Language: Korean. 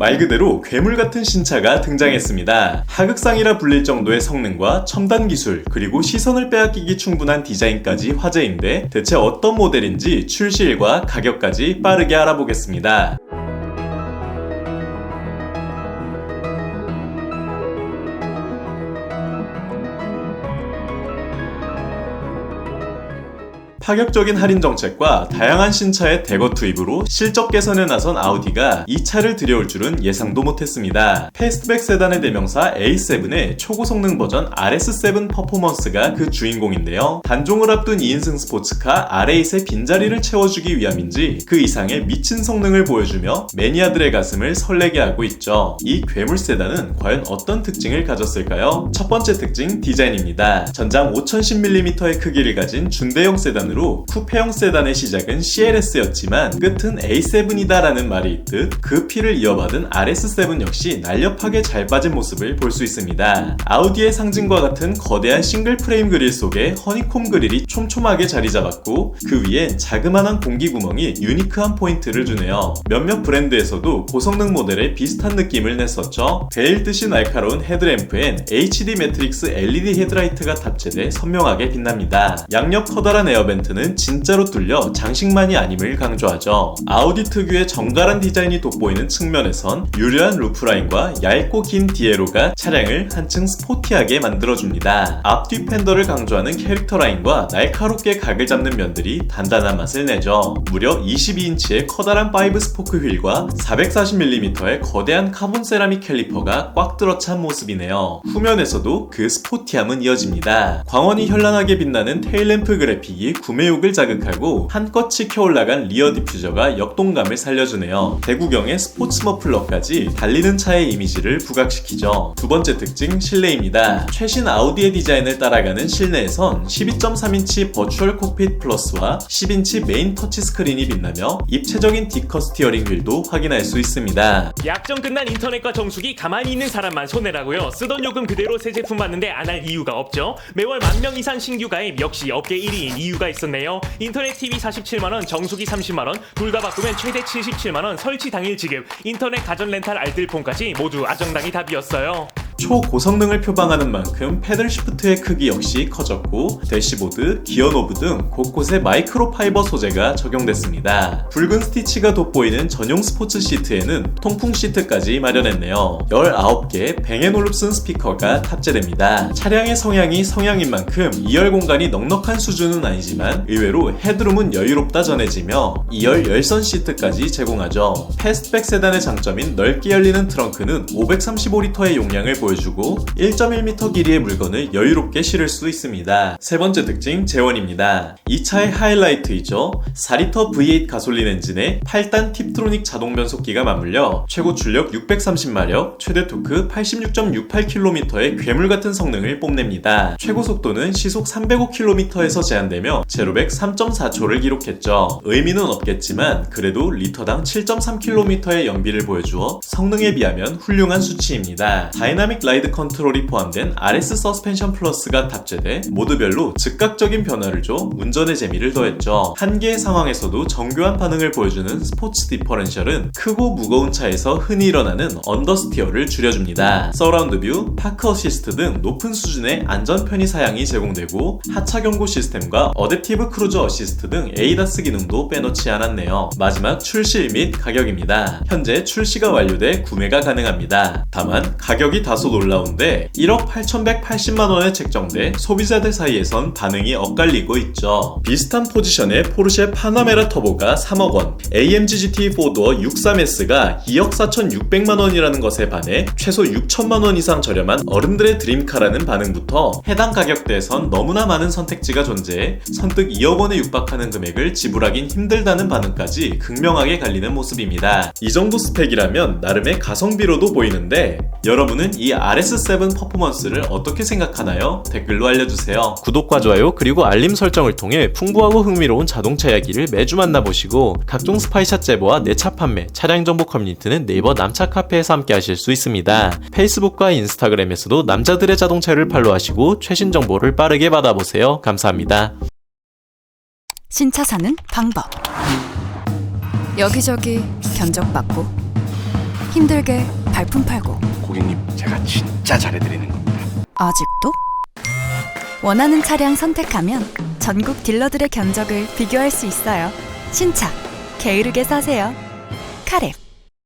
말 그대로 괴물 같은 신차가 등장했습니다. 하극상이라 불릴 정도의 성능과 첨단 기술, 그리고 시선을 빼앗기기 충분한 디자인까지 화제인데 대체 어떤 모델인지 출시일과 가격까지 빠르게 알아보겠습니다. 파격적인 할인 정책과 다양한 신차의 대거 투입으로 실적 개선에 나선 아우디가 이 차를 들여올 줄은 예상도 못했습니다. 패스트백 세단의 대명사 A7의 초고 성능 버전 RS7 퍼포먼스가 그 주인공인데요. 단종을 앞둔 2인승 스포츠카 R8의 빈자리를 채워주기 위함인지 그 이상의 미친 성능을 보여주며 매니아들의 가슴을 설레게 하고 있죠. 이 괴물 세단은 과연 어떤 특징을 가졌을까요? 첫 번째 특징 디자인입니다. 전장 5010mm의 크기를 가진 중대형 세단으로 쿠페형 세단의 시작은 CLS였지만 끝은 A7이다라는 말이 있듯 그 피를 이어받은 RS7 역시 날렵하게 잘 빠진 모습을 볼 수 있습니다. 아우디의 상징과 같은 거대한 싱글 프레임 그릴 속에 허니콤 그릴이 촘촘하게 자리 잡았고 그 위엔 자그마한 공기 구멍이 유니크한 포인트를 주네요. 몇몇 브랜드에서도 고성능 모델에 비슷한 느낌을 냈었죠. 베일 듯이 날카로운 헤드램프엔 HD 매트릭스 LED 헤드라이트가 탑재돼 선명하게 빛납니다. 양옆 커다란 에어벤트 는 진짜로 뚫려 장식만이 아님을 강조하죠. 아우디 특유의 정갈한 디자인이 돋보이는 측면에선 유려한 루프라인과 얇고 긴 디에로가 차량을 한층 스포티하게 만들어줍니다. 앞뒤 팬더를 강조하는 캐릭터 라인과 날카롭게 각을 잡는 면들이 단단한 맛을 내죠. 무려 22인치의 커다란 5 스포크 휠과 440mm의 거대한 카본 세라믹 캘리퍼가 꽉 들어찬 모습이네요. 후면에서도 그 스포티함은 이어집니다. 광원이 현란하게 빛나는 테일램프 그래픽이 구매욕을 자극하고 한껏 치켜 올라간 리어 디퓨저가 역동감을 살려주네요. 대구경의 스포츠 머플러까지 달리는 차의 이미지를 부각시키죠. 두 번째 특징 실내입니다. 최신 아우디의 디자인을 따라가는 실내에선 12.3인치 버추얼 콕핏 플러스와 10인치 메인 터치 스크린이 빛나며 입체적인 디커 스티어링 휠도 확인할 수 있습니다. 약정 끝난 인터넷과 정수기 가만히 있는 사람만 손해라고요. 쓰던 요금 그대로 새 제품 받는데 안 할 이유가 없죠. 매월 만 명 이상 신규 가입 역시 업계 1위인 이유가 있 었네요. 인터넷 TV 47만 원, 정수기 30만 원, 불가 바꾸면 최대 77만 원, 설치 당일 지급, 인터넷 가전 렌탈 알뜰폰까지 모두 아정당이 답이었어요. 초고성능을 표방하는 만큼 패들 시프트의 크기 역시 커졌고 대시보드, 기어 노브 등 곳곳에 마이크로 파이버 소재가 적용됐습니다. 붉은 스티치가 돋보이는 전용 스포츠 시트에는 통풍 시트까지 마련했네요. 19개 뱅앤올룹슨 스피커가 탑재됩니다. 차량의 성향이 성향인 만큼 2열 공간이 넉넉한 수준은 아니지만 의외로 헤드룸은 여유롭다 전해지며 2열 열선 시트까지 제공하죠. 패스트백 세단의 장점인 넓게 열리는 트렁크는 535리터의 용량을 보여 주고 1.1m 길이의 물건을 여유롭게 실을 수 있습니다. 세 번째 특징 재원입니다. 이 차의 하이라이트이죠. 4리터 V8 가솔린 엔진에 8단 팁트로닉 자동 변속기가 맞물려 최고 출력 630마력, 최대 토크 86.68km의 괴물 같은 성능을 뽐냅니다. 최고 속도는 시속 305km에서 제한되며 제로백 3.4초를 기록했죠. 의미는 없겠지만 그래도 리터당 7.3km의 연비를 보여주어 성능에 비하면 훌륭한 수치입니다. 다이나믹 라이드 컨트롤이 포함된 RS 서스펜션 플러스가 탑재돼 모드별로 즉각적인 변화를 줘 운전의 재미를 더했죠. 한계의 상황에서도 정교한 반응을 보여주는 스포츠 디퍼런셜은 크고 무거운 차에서 흔히 일어나는 언더스티어를 줄여줍니다. 서라운드 뷰, 파크 어시스트 등 높은 수준의 안전 편의 사양이 제공되고 하차 경고 시스템과 어댑티브 크루즈 어시스트 등 에이다스 기능도 빼놓지 않았네요. 마지막 출시일 및 가격입니다. 현재 출시가 완료돼 구매가 가능합니다. 다만 가격이 다소 놀라운데 1억 8,180만 원에 책정돼 소비자들 사이에선 반응이 엇갈리고 있죠. 비슷한 포지션의 포르쉐 파나메라 터보가 3억 원, AMG GT 4 도어 63S가 2억 4,600만 원이라는 것에 반해 최소 6천만 원 이상 저렴한 어른들의 드림카라는 반응부터 해당 가격대에선 너무나 많은 선택지가 존재해 선뜻 2억 원에 육박하는 금액을 지불하긴 힘들다는 반응까지 극명하게 갈리는 모습입니다. 이 정도 스펙이라면 나름의 가성비로도 보이는데 여러분은 이 RS7 퍼포먼스를 어떻게 생각하나요? 댓글로 알려주세요. 구독과 좋아요 그리고 알림 설정을 통해 풍부하고 흥미로운 자동차 이야기를 매주 만나보시고 각종 스파이샷 제보와 내차 판매, 차량 정보 커뮤니티는 네이버 남차 카페에서 함께 하실 수 있습니다. 페이스북과 인스타그램에서도 남자들의 자동차를 팔로우하시고 최신 정보를 빠르게 받아보세요. 감사합니다. 신차 사는 방법. 여기저기 견적받고 힘들게 발품 팔고 고객님 제가 진짜 잘해드리는 겁니다. 아직도? 원하는 차량 선택하면 전국 딜러들의 견적을 비교할 수 있어요. 신차 게으르게 사세요. 카랩